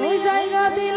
你会再让你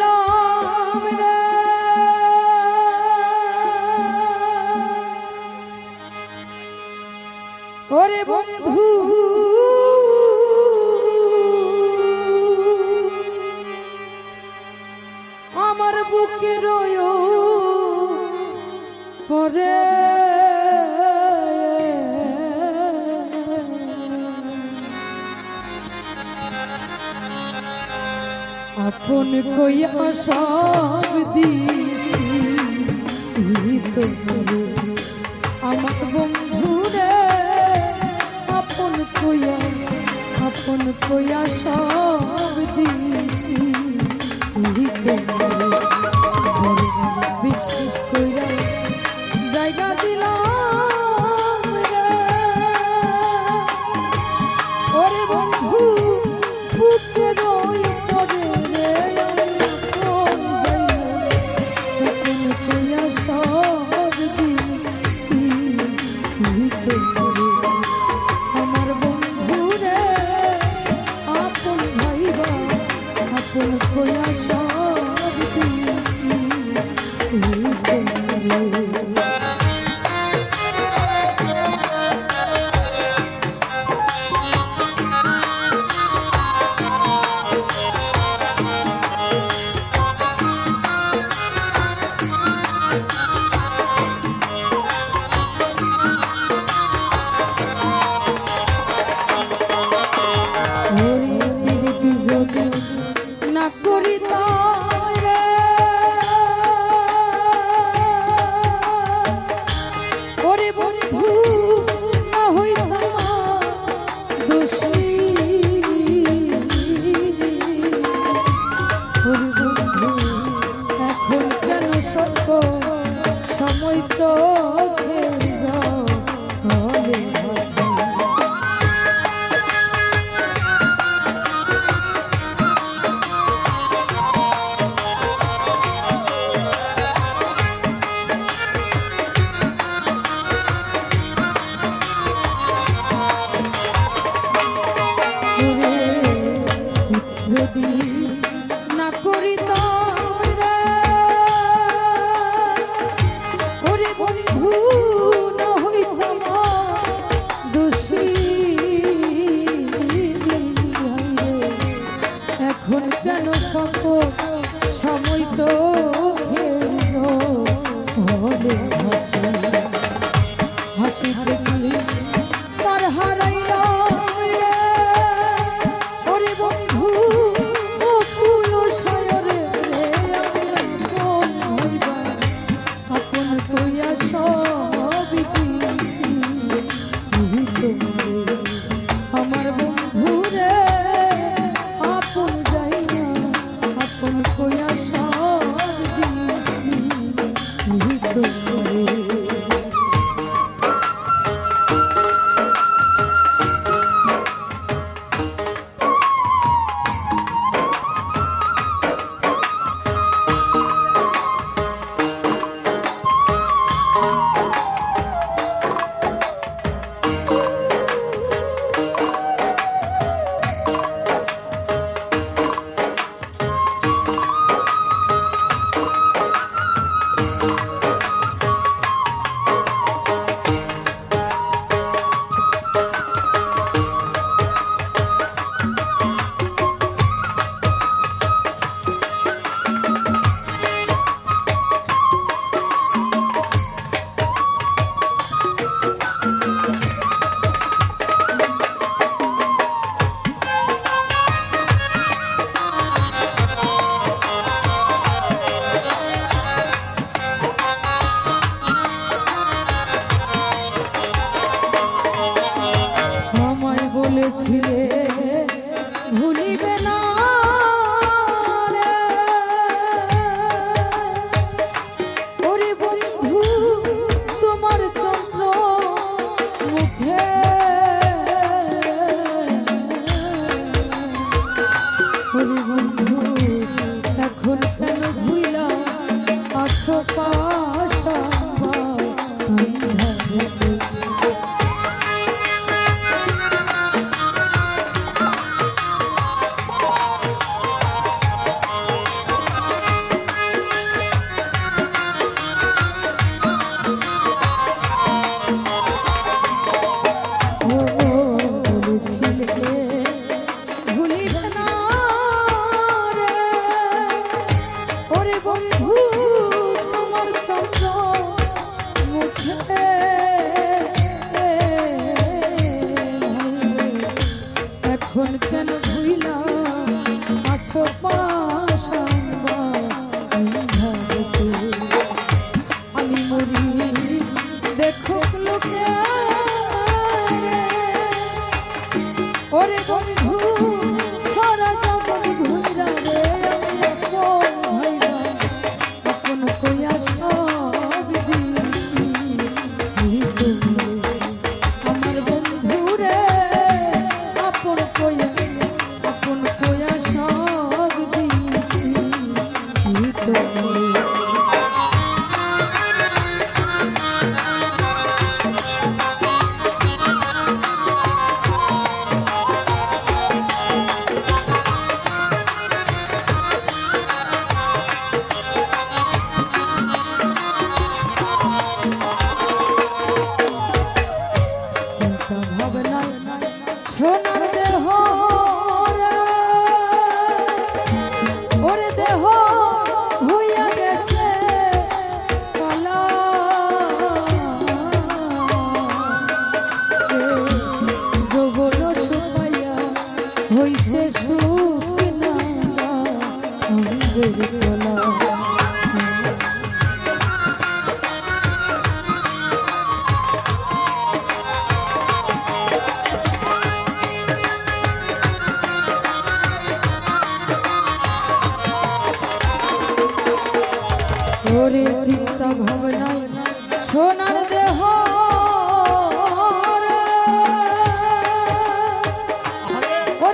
আপন কইয়া সব দিছি। তো আমার বন্ধু রে আপন কইয়া আপন কইয়া সব দিছি। তো ভোলা সব তুমি। তুমি শিখে। দেখো লোকে